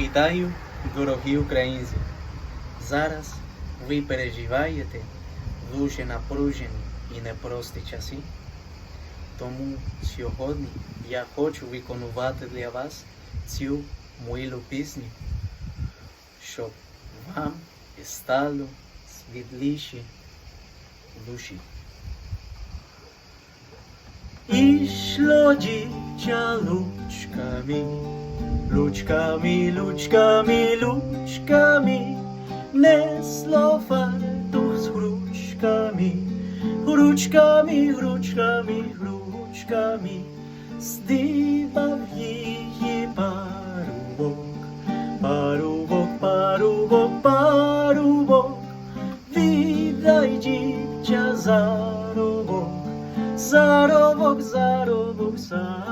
Вітаю, дорогі українці! Зараз ви переживаєте дуже напружені і непрості часи. Тому сьогодні я хочу виконувати для вас цю милу пісню, щоб вам стало світліше душі. Ішло дівча лучками, Лучками, лючками, лючками, несло фартух з гручками, гручками, гручками, гручками, здибав її парубок, парубок, парубок, парубок, віддай дівча заробок, заробок, заробок, заробок.